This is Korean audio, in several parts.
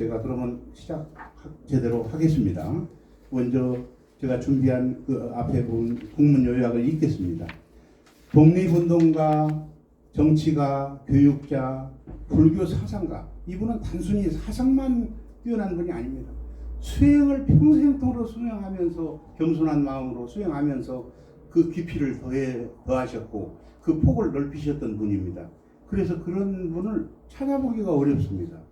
제가 그러면 시작 제대로 하겠습니다. 먼저 제가 준비한 그 앞에 본 국문 요약을 읽겠습니다. 독립운동가, 정치가, 교육자, 불교 사상가 이분은 단순히 사상만 뛰어난 분이 아닙니다. 수행을 평생토록 수행하면서 겸손한 마음으로 수행하면서 그 깊이를 더해 더하셨고 그 폭을 넓히셨던 분입니다. 그래서 그런 분을 찾아보기가 어렵습니다.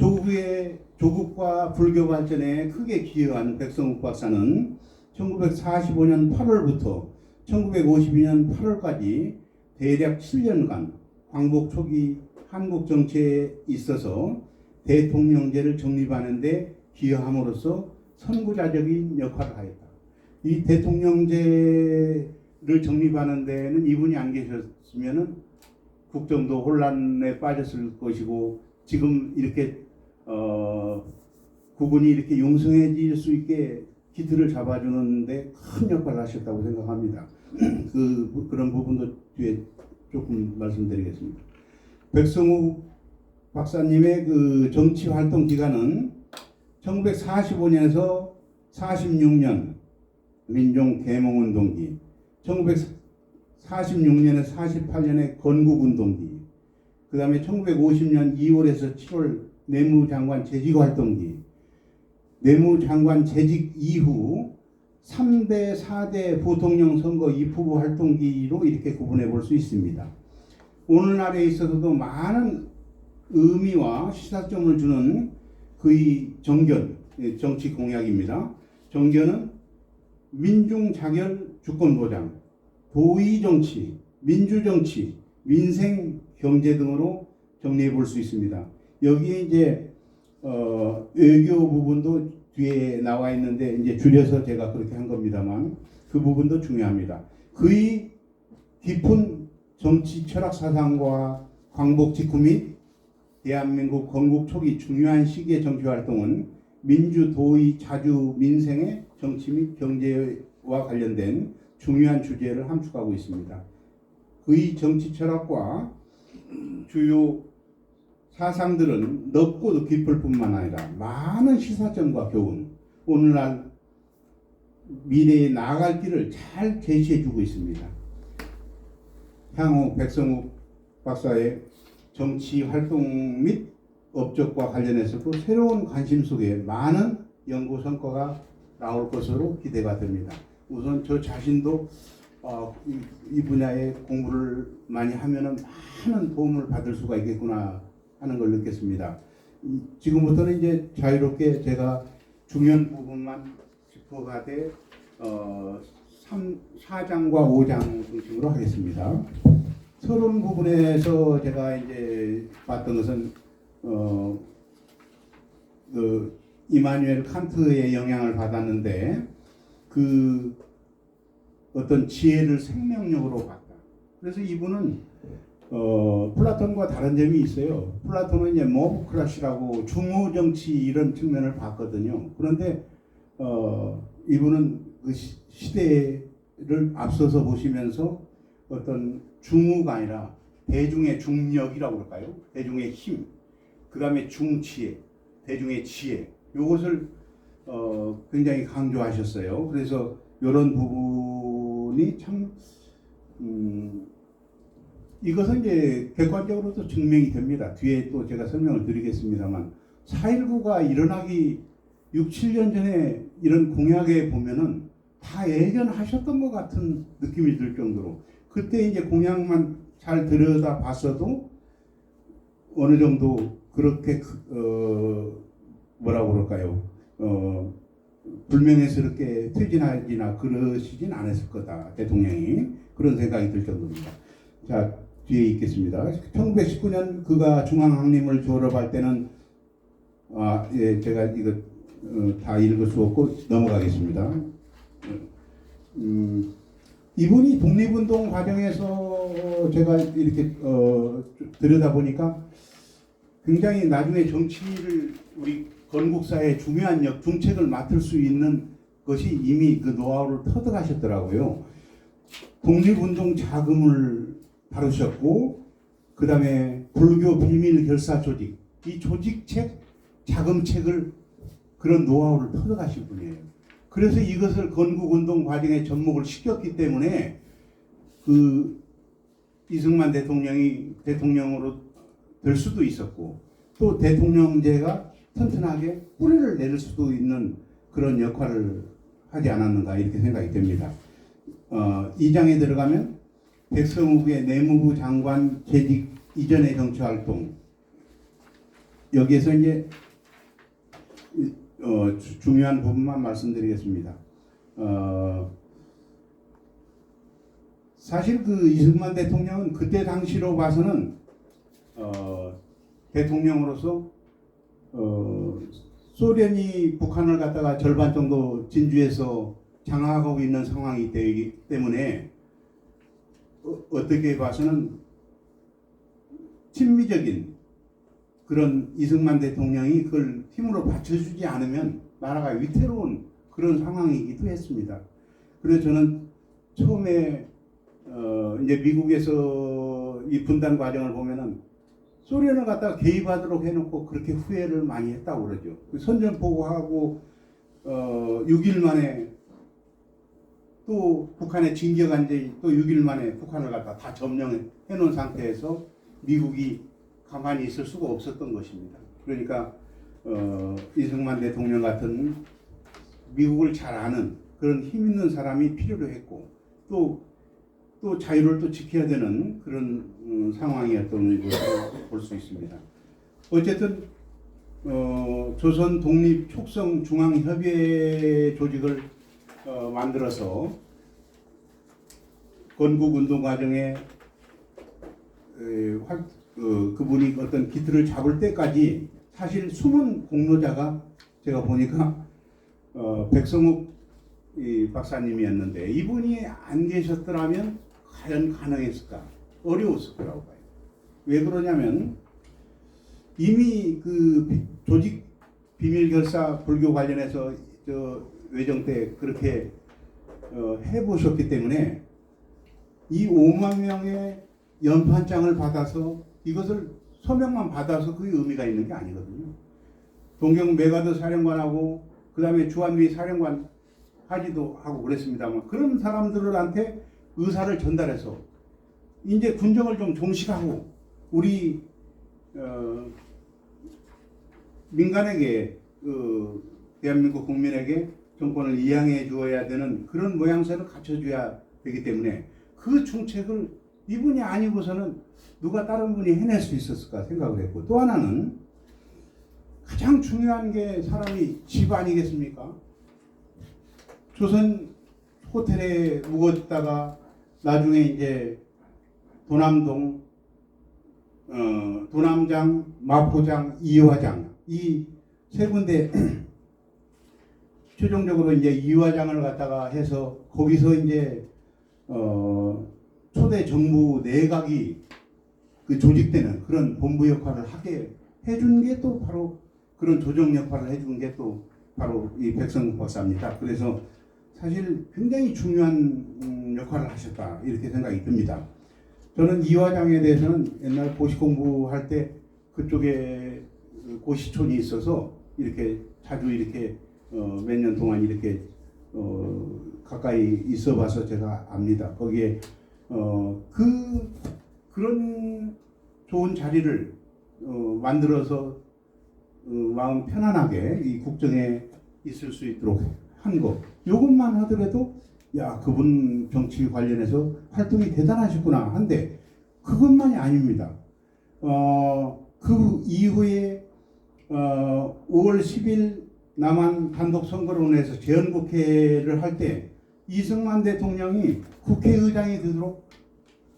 조국의 조국과 불교 발전에 크게 기여한 백성욱 박사는 1945년 8월부터 1952년 8월까지 대략 7년간 광복 초기 한국 정치에 있어서 대통령제를 정립하는데 기여함으로써 선구자적인 역할을 하였다. 이 대통령제를 정립하는 데는 이분이 안 계셨으면은 국정도 혼란에 빠졌을 것이고 지금 이렇게 어, 국군이 이렇게 용성해질 수 있게 기틀을 잡아주는데 큰 역할을 하셨다고 생각합니다. 그 그런 부분도 뒤에 조금 말씀드리겠습니다. 백성우 박사님의 그 정치 활동 기간은 1945년에서 46년 민족 계몽 운동기, 1946년에 48년에 건국 운동기, 그 다음에 1950년 2월에서 7월 내무장관 재직 활동기, 내무장관 재직 이후 3대, 4대 부통령 선거 입후보 활동기로 이렇게 구분해 볼 수 있습니다. 오늘날에 있어서도 많은 의미와 시사점을 주는 그의 정견, 예, 정치 공약입니다. 정견은 민중 자결 주권 보장, 도의 정치, 민주 정치, 민생 경제 등으로 정리해 볼 수 있습니다. 여기에 이제 어, 외교 부분도 뒤에 나와 있는데 이제 줄여서 제가 그렇게 한 겁니다만 그 부분도 중요합니다. 그의 깊은 정치 철학 사상과 광복 직후 및 대한민국 건국 초기 중요한 시기의 정치 활동은 민주 도의 자주 민생의 정치 및 경제와 관련된 중요한 주제를 함축하고 있습니다. 그의 정치 철학과 주요 사상들은 넓고도 깊을 뿐만 아니라 많은 시사점과 교훈, 오늘날 미래에 나아갈 길을 잘 제시해 주고 있습니다. 향후 백성욱 박사의 정치 활동 및 업적과 관련해서도 새로운 관심 속에 많은 연구 성과가 나올 것으로 기대가 됩니다. 우선 저 자신도 어, 이, 이 분야에 공부를 많이 하면은 많은 도움을 받을 수가 있겠구나 하는 걸 느꼈습니다. 이, 지금부터는 이제 자유롭게 제가 중요한 부분만 짚어가되 어, 3, 4장과 5장 중심으로 하겠습니다. 서론 부분에서 제가 이제 봤던 것은 어, 그 이마누엘 칸트의 영향을 받았는데 그 어떤 지혜를 생명력으로 봤다. 그래서 이분은 어, 플라톤과 다른 점이 있어요. 플라톤은 이제 모브크라시라고 중후 정치 이런 측면을 봤거든요. 그런데 어, 이분은 그 시, 시대를 앞서서 보시면서 어떤 중후가 아니라 대중의 중력이라고 그럴까요? 대중의 힘, 그 다음에 중치에, 대중의 지혜, 이것을 어, 굉장히 강조하셨어요. 그래서 이런 부분이 참 음, 이것은 이제 객관적으로도 증명이 됩니다. 뒤에 또 제가 설명을 드리겠습니다만 4.19가 일어나기 6, 7년 전에 이런 공약에 보면은 다 예견하셨던 것 같은 느낌이 들 정도로 그때 이제 공약만 잘 들여다 봤어도 어느 정도 그렇게 어 뭐라고 그럴까요? 어 불명예스럽게 퇴진하지나 그러시진 않았을 거다 대통령이 그런 생각이 들 정도입니다. 자 뒤에 있겠습니다. 1919년 그가 중앙항림을 졸업할 때는 아 예 제가 이거 어, 다 읽을 수 없고 넘어가겠습니다. 음, 이분이 독립운동 과정에서 제가 이렇게 어, 들여다 보니까 굉장히 나중에 정치를 우리 건국사의 중요한 역 중책을 맡을 수 있는 것이 이미 그 노하우를 터득하셨더라고요. 독립운동 자금을 다루셨고 그 다음에 불교 비밀 결사 조직 이 조직책 자금책을 그런 노하우를 터득하신 분이에요. 그래서 이것을 건국운동 과정에 접목을 시켰기 때문에 그 이승만 대통령이 대통령으로 될 수도 있었고 또 대통령제가 튼튼하게 뿌리를 내릴 수도 있는 그런 역할을 하지 않았는가 이렇게 생각이 됩니다. 어, 이 장에 들어가면 백성욱의 내무부 장관 재직 이전의 정치 활동 여기에서 이제 이- 어, 주- 중요한 부분만 말씀드리겠습니다. 어, 사실 그 이승만 대통령은 그때 당시로 봐서는 어, 대통령으로서 어, 소련이 북한을 갖다가 절반 정도 진주에서 장악하고 있는 상황이 되기 때문에 어, 어떻게 봐서는 친미적인 그런 이승만 대통령이 그걸 힘으로 받쳐주지 않으면 나라가 위태로운 그런 상황이기도 했습니다. 그래서 저는 처음에 어 이제 미국에서 이 분단 과정을 보면은 소련을 갖다가 개입하도록 해놓고 그렇게 후회를 많이 했다고 그러죠. 그 선전포고하고 어 6일 만에 또 북한에 진격한 지 또 6일 만에 북한을 갖다 다 점령해 놓은 상태에서 미국이 가만히 있을 수가 없었던 것입니다. 그러니까 어, 이승만 대통령 같은 미국을 잘 아는 그런 힘 있는 사람이 필요로 했고 또, 또 자유를 또 지켜야 되는 그런 음, 상황이었던 것으로 볼수 있습니다. 어쨌든 어, 조선 독립 촉성 중앙 협의회 조직을 어, 만들어서 건국 운동 과정에 에, 활, 어, 그분이 어떤 기틀을 잡을 때까지 사실 숨은 공로자가 제가 보니까 어, 백성욱 이 박사님이었는데 이분이 안 계셨더라면 과연 가능했을까 어려웠을 거라고 봐요. 왜 그러냐면 이미 그 비- 조직 비밀 결사 불교 관련해서 저 외정 때 그렇게 어, 해보셨기 때문에 이 5만 명의 연판장을 받아서 이것을 서명만 받아서 그게 의미가 있는 게 아니거든요. 동경 메가드 사령관하고 그 다음에 주한미 사령관 하지도 하고 그랬습니다만 그런 사람들한테 의사를 전달해서 이제 군정을 좀 종식하고 우리 어, 민간에게 그 대한민국 국민에게 정권을 이양해 주어야 되는 그런 모양새를 갖춰줘야 되기 때문에 그 중책을 이분이 아니고서는 누가 다른 분이 해낼 수 있었을까 생각을 했고 또 하나는 가장 중요한 게 사람이 집 아니겠습니까? 조선 호텔에 묵었다가 나중에 이제 도남동, 어, 도남장, 마포장, 이화장 이 세 군데 최종적으로 이제 이화장을 갖다가 해서 거기서 이제 어, 초대 정부 내각이 그 조직되는 그런 본부 역할을 하게 해준 게 또 바로 그런 조정 역할을 해준 게 또 바로 이 백성국 박사입니다. 그래서 사실 굉장히 중요한 음, 역할을 하셨다 이렇게 생각이 듭니다. 저는 이화장에 대해서는 옛날 고시 공부할 때 그쪽에 그 고시촌이 있어서 이렇게 자주 이렇게 어, 몇 년 동안 이렇게 어, 가까이 있어 봐서 제가 압니다. 거기에 어, 그 그런 좋은 자리를 어, 만들어서 어, 마음 편안하게 이 국정에 있을 수 있도록 한 것. 이것만 하더라도 야 그분 정치 관련해서 활동이 대단하셨구나 한데 그것만이 아닙니다. 어, 그 이후에 어, 5월 10일 남한 단독 선거론에서 재헌국회를 할 때 이승만 대통령이 국회의장이 되도록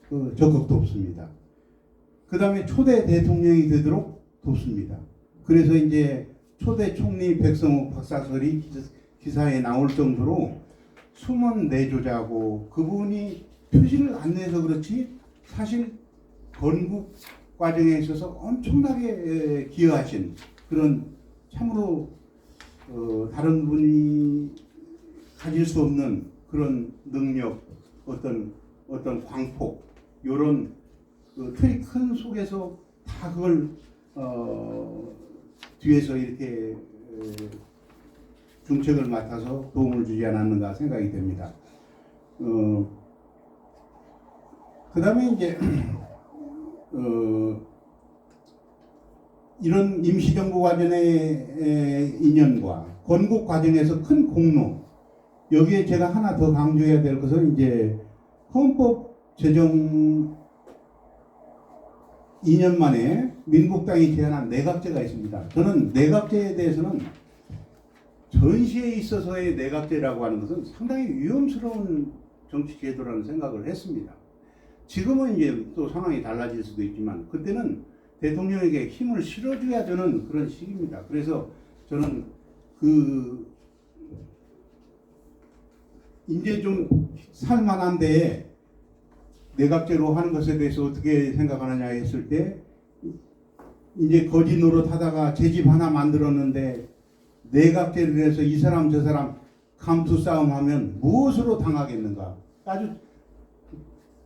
그 적극 돕습니다. 그 다음에 초대 대통령이 되도록 돕습니다. 그래서 이제 초대 총리 백성욱 박사설이 기- 기사에 나올 정도로 숨은 내조자고 그분이 표시를 안 내서 그렇지 사실 건국 과정에 있어서 엄청나게 에, 기여하신 그런 참으로 어, 다른 분이 가질 수 없는 그런 능력 어떤 어떤 광폭 요런 그 틀이 큰 속에서 다 그걸 어, 뒤에서 이렇게 에, 중책을 맡아서 도움을 주지 않았는가 생각이 됩니다. 어, 그 다음에 이제 어, 이런 임시정부 과정의 인연과 건국 과정에서 큰 공로 여기에 제가 하나 더 강조해야 될 것은 이제 헌법 제정 2년 만에 민국당이 제안한 내각제가 있습니다. 저는 내각제에 대해서는 전시에 있어서의 내각제라고 하는 것은 상당히 위험스러운 정치 제도라는 생각을 했습니다. 지금은 이제 또 상황이 달라질 수도 있지만 그때는 대통령에게 힘을 실어줘야 되는 그런 시기입니다. 그래서 저는 그 이제 좀 살만한데 내각제로 하는 것에 대해서 어떻게 생각하느냐 했을 때 이제 거지 노릇하다가 제 집 하나 만들었는데 내각제를 해서 이 사람 저 사람 감투 싸움하면 무엇으로 당하겠는가 아주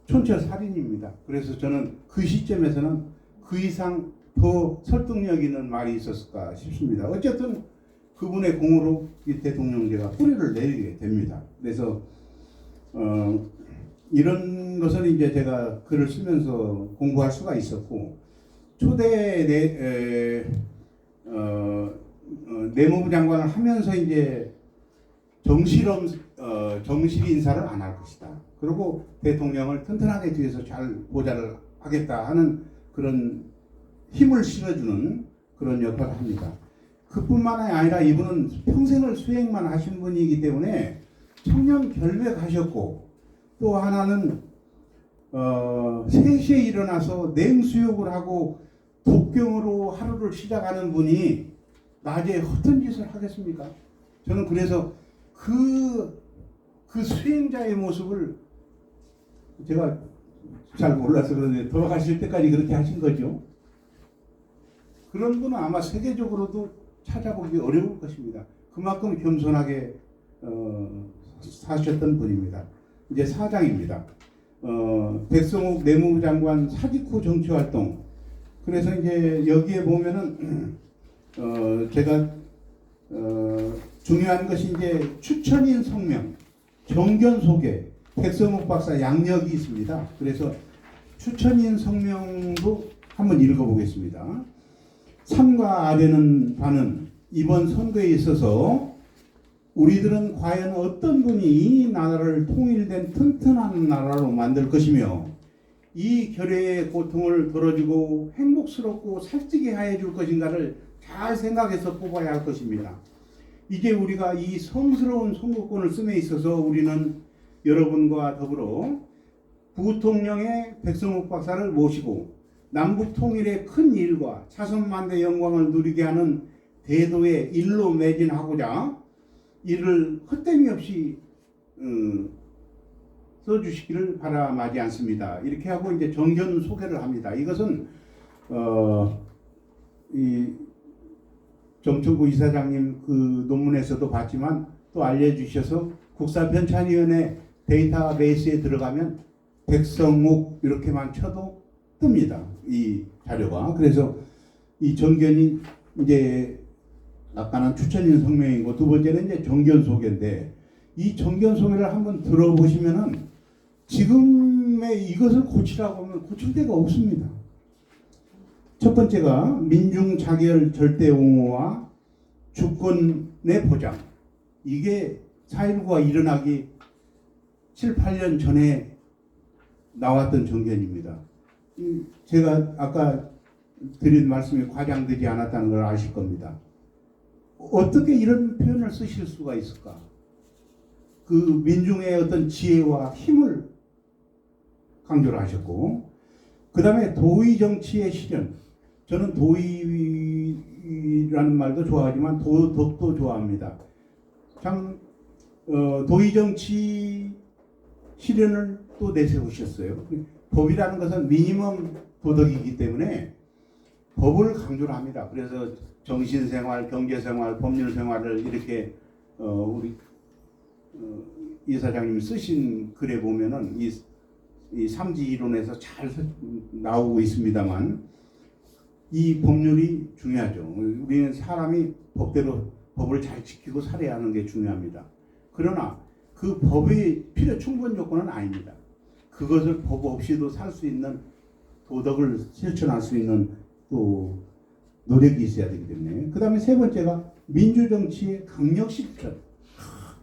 촌철살인입니다. 그래서 저는 그 시점에서는 그 이상 더 설득력 있는 말이 있었을까 싶습니다. 어쨌든 그분의 공으로 이 대통령제가 뿌리를 내리게 됩니다. 그래서 어, 이런 것은 이제 제가 글을 쓰면서 공부할 수가 있었고 초대 내, 에, 어, 어, 내무부 장관을 하면서 이제 정실험 어, 정실 인사를 안 할 것이다. 그리고 대통령을 튼튼하게 뒤에서 잘 보좌를 하겠다 하는 그런 힘을 실어주는 그런 역할을 합니다. 그뿐만 아니라 이분은 평생을 수행만 하신 분이기 때문에 청년 결백하셨고 또 하나는 어, 3시에 일어나서 냉수욕을 하고 독경으로 하루를 시작하는 분이 낮에 허튼 짓을 하겠습니까? 저는 그래서 그, 그 수행자의 모습을 제가 잘 몰라서 그런데 돌아가실 때까지 그렇게 하신 거죠. 그런 분은 아마 세계적으로도 찾아보기 어려울 것입니다. 그만큼 겸손하게 어, 사셨던 분입니다. 이제 사장입니다. 어, 백성욱 내무부 장관 사직 후 정치활동. 그래서 이제 여기에 보면은 어, 제가 어, 중요한 것이 이제 추천인 성명, 정견 소개, 백성욱 박사 양력이 있습니다. 그래서 추천인 성명도 한번 읽어보겠습니다. 삼가 아래는 바는 이번 선거에 있어서 우리들은 과연 어떤 분이 이 나라를 통일된 튼튼한 나라로 만들 것이며 이 결의의 고통을 덜어주고 행복스럽고 살찌게 하여 줄 것인가를 잘 생각해서 뽑아야 할 것입니다. 이제 우리가 이 성스러운 선거권을 씀에 있어서 우리는 여러분과 더불어 부통령의 백성욱 박사를 모시고 남북 통일의 큰 일과 자선만대 영광을 누리게 하는 대도의 일로 매진하고자 이를 헛됨이 없이 음, 써주시기를 바라마지 않습니다. 이렇게 하고 이제 정견 소개를 합니다. 이것은 어, 이 정청구 이사장님 그 논문에서도 봤지만 또 알려주셔서 국사편찬위원회 데이터베이스에 들어가면 백성욱 이렇게만 쳐도 뜹니다. 이 자료가. 그래서 이 정견이 이제 아까는 추천인 성명이고 두 번째는 이제 정견 소개인데 이 정견 소개를 한번 들어보시면은 지금의 이것을 고치라고 하면 고칠 데가 없습니다. 첫 번째가 민중 자결 절대 옹호와 주권의 보장. 이게 4.19가 일어나기 7, 8년 전에 나왔던 정견입니다. 이 제가 아까 드린 말씀이 과장되지 않았다는 걸 아실 겁니다. 어떻게 이런 표현을 쓰실 수가 있을까? 그 민중의 어떤 지혜와 힘을 강조를 하셨고, 그 다음에 도의 정치의 실현. 저는 도의라는 말도 좋아하지만 도덕도 좋아합니다. 참 어, 도의 정치 실현을 또 내세우셨어요. 법이라는 것은 미니멈 도덕이기 때문에 법을 강조를 합니다. 그래서 정신생활, 경제생활, 법률생활을 이렇게 어, 우리 어, 이사장님이 쓰신 글에 보면은 이, 이 삼지 이론에서 잘 나오고 있습니다만 이 법률이 중요하죠. 우리는 사람이 법대로 법을 잘 지키고 살아야 하는 게 중요합니다. 그러나 그 법의 필요 충분 요건은 아닙니다. 그것을 법 없이도 살 수 있는 도덕을 실천할 수 있는 또 노력이 있어야 되기 때문에 그 다음에 세 번째가 민주정치의 강력 실천 하,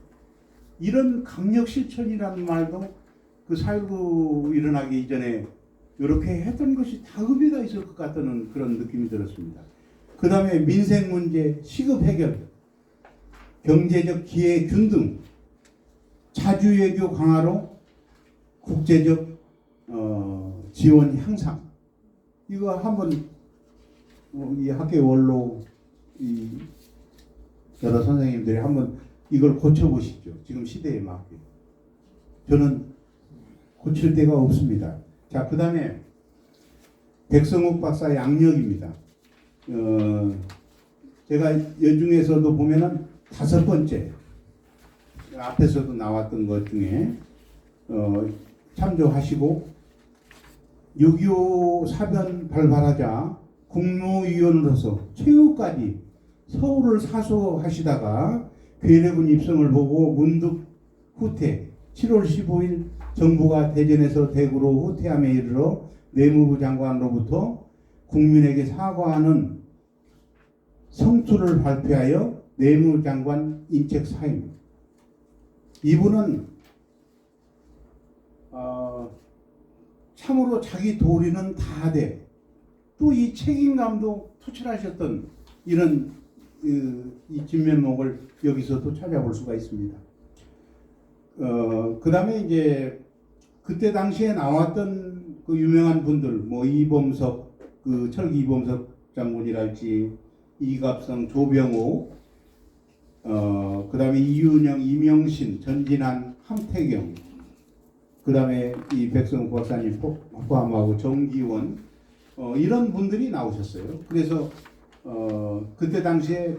이런 강력 실천이라는 말도 그4.19 일어나기 이전에 이렇게 했던 것이 다 의미가 있을 것 같다는 그런 느낌이 들었습니다. 그 다음에 민생 문제, 시급 해결, 경제적 기회 균등, 자주외교 강화로 국제적 어, 지원 향상 이거 한번 어, 이 학교 원로 이 여러 선생님들이 한번 이걸 고쳐보시죠. 지금 시대에 맞게. 저는 고칠 데가 없습니다. 자, 그 다음에 백성욱 박사 양력입니다. 어, 제가 여중에서도 보면은 다섯 번째 앞에서도 나왔던 것 중에 어, 참조하시고 6.25 사변 발발하자 국무위원으로서 최후까지 서울을 사수하시다가 괴뢰군 입성을 보고 문득 후퇴 7월 15일 정부가 대전에서 대구로 후퇴함에 이르러 내무부 장관으로부터 국민에게 사과하는 성투를 발표하여 내무장관 인책 사임. 이분은 어, 참으로 자기 도리는 다돼 또이 책임감도 투철하셨던 이런 그, 이 진면목을 여기서도 찾아볼 수가 있습니다. 어, 그 다음에 이제 그때 당시에 나왔던 그 유명한 분들, 뭐 이범석, 그 철기 이범석 장군이랄지 이갑성, 조병호, 어, 그 다음에 이윤영, 이명신, 전진한, 함태경, 그 다음에 이 백성 박사님 포- 포함하고 정기원, 어, 이런 분들이 나오셨어요. 그래서 어, 그때 당시에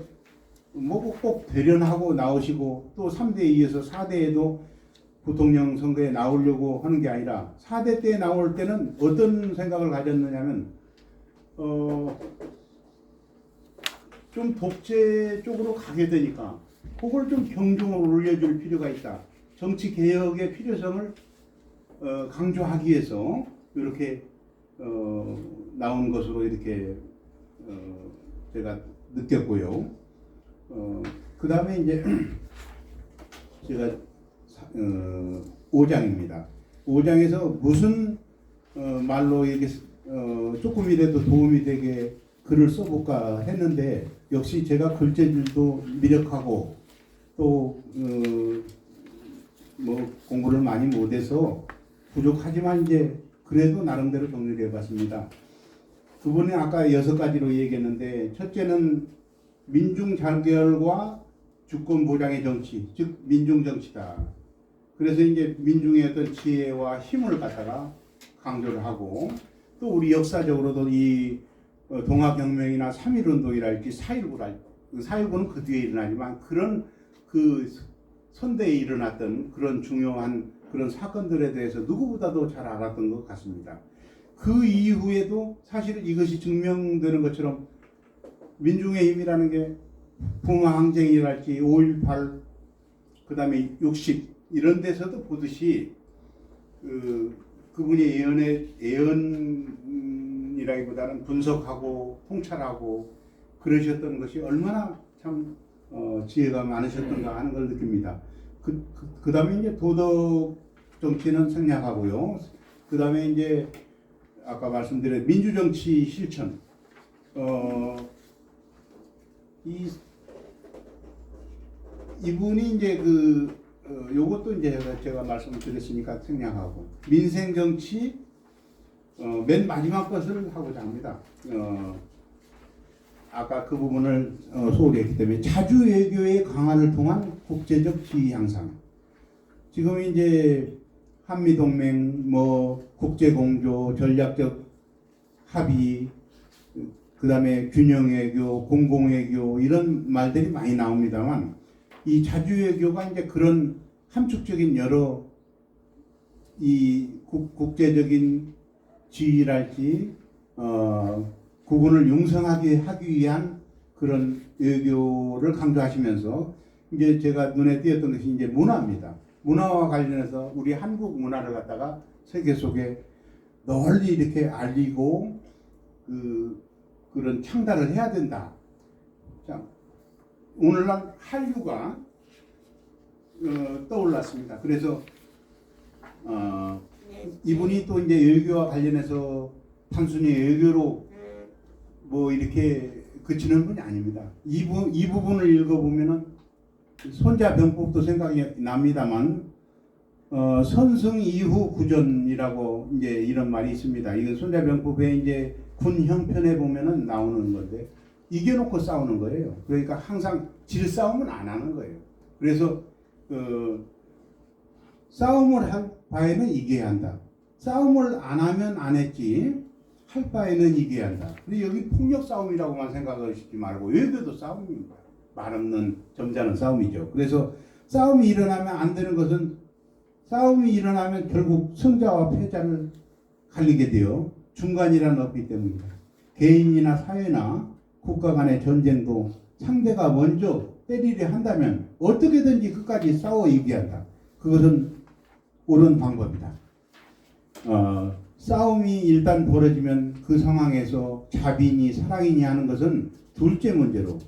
뭐꼭 대련하고 나오시고 또 3대에 이어서 4대에도 부통령 선거에 나오려고 하는 게 아니라 4대 때 나올 때는 어떤 생각을 가졌느냐면 어, 좀 독재 쪽으로 가게 되니까 그걸 좀 경중을 올려줄 필요가 있다. 정치 개혁의 필요성을 어, 강조하기 위해서 이렇게 어, 나온 것으로 이렇게 어, 제가 느꼈고요. 어, 그 다음에 이제 제가 사- 어, 5장입니다. 5장에서 무슨 어, 말로 이렇게 어, 조금이라도 도움이 되게 글을 써볼까 했는데 역시 제가 글재질도 미력하고 또 어, 뭐 공부를 많이 못해서 부족하지만 이제 그래도 나름대로 정리를 해봤습니다. 그분이 아까 여섯 가지로 얘기했는데 첫째는 민중 잘결과 주권 보장의 정치, 즉 민중 정치다. 그래서 이제 민중의 어떤 지혜와 힘을 갖다가 강조를 하고 또 우리 역사적으로도 이 어, 동학혁명이나 3.1운동이랄지 4.19랄 4.19는 그 뒤에 일어나지만 그런 그 선대에 일어났던 그런 중요한 그런 사건들에 대해서 누구보다도 잘 알았던 것 같습니다. 그 이후에도 사실은 이것이 증명되는 것처럼 민중의 힘이라는 게 봉화항쟁이랄지 5.18 그 다음에 60 이런 데서도 보듯이 그 그분이 예언의 예언 이라기보다는 분석하고 통찰하고 그러셨던 것이 얼마나 참 어, 지혜가 많으셨던가 하는 걸 느낍니다. 그, 그, 그 다음에 이제 도덕 정치는 생략하고요. 그 다음에 이제 아까 말씀드린 민주정치 실천. 어, 이, 이분이 이제 그, 어, 요것도 이제 제가, 제가 말씀을 드렸으니까 생략하고. 민생정치, 어, 맨 마지막 것을 하고자 합니다. 어, 아까 그 부분을 어, 소홀히 했기 때문에 자주 외교의 강화를 통한 국제적 지위 향상. 지금 이제 한미 동맹, 뭐 국제 공조, 전략적 합의, 그 다음에 균형 외교, 공공 외교 이런 말들이 많이 나옵니다만 이 자주 외교가 이제 그런 함축적인 여러 이 국, 국제적인 지위랄지 어, 국군을 융성하게 하기 위한 그런 외교를 강조하시면서 이제 제가 눈에 띄었던 것이 이제 문화입니다. 문화와 관련해서 우리 한국 문화를 갖다가 세계 속에 널리 이렇게 알리고 그 그런 창달을 해야 된다. 자, 오늘날 한류가 어, 떠올랐습니다. 그래서 어, 이분이 또 이제 외교와 관련해서 단순히 외교로 뭐 이렇게 그치는 분이 아닙니다. 이, 부, 이 부분을 읽어보면은 손자병법도 생각이 납니다만 어, 선승 이후 구전이라고 이제 이런 말이 있습니다. 이거 손자병법에 이제 군 형편에 보면은 나오는 건데 이겨놓고 싸우는 거예요. 그러니까 항상 질 싸움은 안 하는 거예요. 그래서 그 싸움을 할 바에는 이겨야 한다. 싸움을 안 하면 안 했지 할 바에는 이겨야 한다. 근데 여기 폭력 싸움이라고만 생각하시지 말고 외교도 싸움입니다. 말 없는 점잖은 싸움이죠. 그래서 싸움이 일어나면 안 되는 것은 싸움이 일어나면 결국 승자와 패자를 갈리게 돼요. 중간이라는 없기 때문입니다. 개인이나 사회나 국가 간의 전쟁도 상대가 먼저 때리려 한다면 어떻게든지 끝까지 싸워 이겨야 한다. 그것은 옳은 방법이다. 어, 싸움이 일단 벌어지면 그 상황에서 자비니 사랑이니 하는 것은 둘째 문제로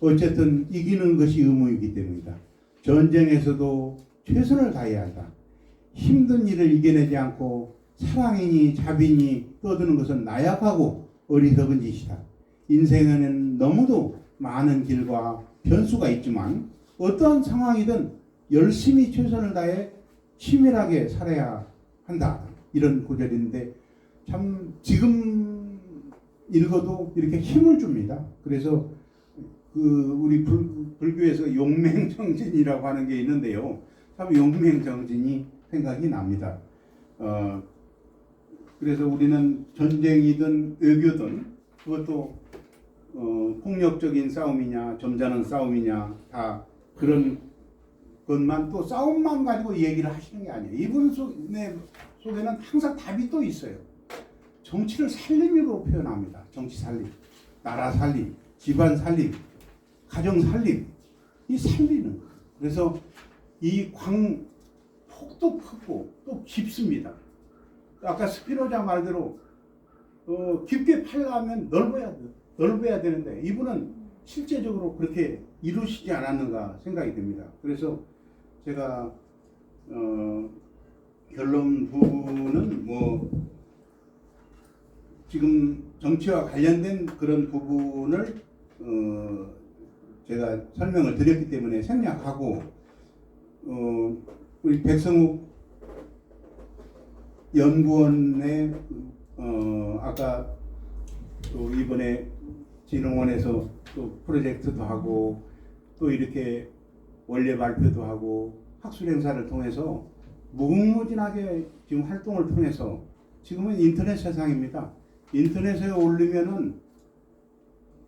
어쨌든 이기는 것이 의무이기 때문이다. 전쟁에서도 최선을 다해야 한다. 힘든 일을 이겨내지 않고 사랑이니 자비니 떠드는 것은 나약하고 어리석은 짓이다. 인생에는 너무도 많은 길과 변수가 있지만 어떠한 상황이든 열심히 최선을 다해 치밀하게 살아야 한다. 이런 구절인데 참 지금 읽어도 이렇게 힘을 줍니다. 그래서 그 우리 불, 불교에서 용맹정진이라고 하는 게 있는데요. 참 용맹정진이 생각이 납니다. 어, 그래서 우리는 전쟁이든 외교든 그것도 어, 폭력적인 싸움이냐 점잖은 싸움이냐 다 그런 것만 또 싸움만 가지고 얘기를 하시는 게 아니에요. 이분 속에, 속에는 항상 답이 또 있어요. 정치를 살림으로 표현합니다. 정치 살림, 나라 살림, 집안 살림, 가정 살림, 이 살리는 거예요. 그래서 이 광 폭도 크고 또 깊습니다. 아까 스피노자 말대로 어, 깊게 팔려면 넓어야 돼. 넓어야 되는데 이분은 실제적으로 그렇게 이루시지 않았는가 생각이 듭니다. 그래서 제가 어, 결론 부분은 뭐 지금 정치와 관련된 그런 부분을 어, 제가 설명을 드렸기 때문에 생략하고 어, 우리 백성욱 연구원의 어, 아까 또 이번에 진흥원에서 또 프로젝트도 하고 또 이렇게 원래 발표도 하고 학술 행사를 통해서 무궁무진하게 지금 활동을 통해서 지금은 인터넷 세상입니다. 인터넷에 올리면은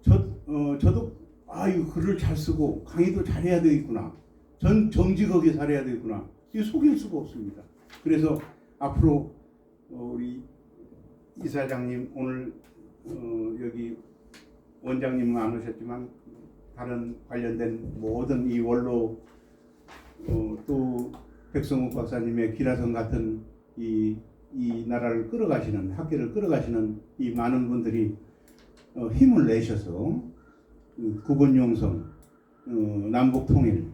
저 어, 저도 아 이거 글을 잘 쓰고 강의도 잘해야 되겠구나. 전 정직하게 살아야 되겠구나. 이 속일 수가 없습니다. 그래서 앞으로 어, 우리 이사장님 오늘 어, 여기 원장님은 안 오셨지만 다른 관련된 모든 이 원로 어, 또 백성욱 박사님의 기라성 같은 이, 이 나라를 끌어가시는 학계를 끌어가시는 이 많은 분들이 어, 힘을 내셔서 그 국원 용성, 어, 남북 통일,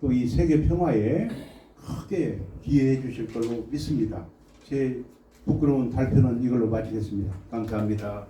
또 이 세계 평화에 크게 기여해 주실 걸로 믿습니다. 제 부끄러운 발표는 이걸로 마치겠습니다. 감사합니다.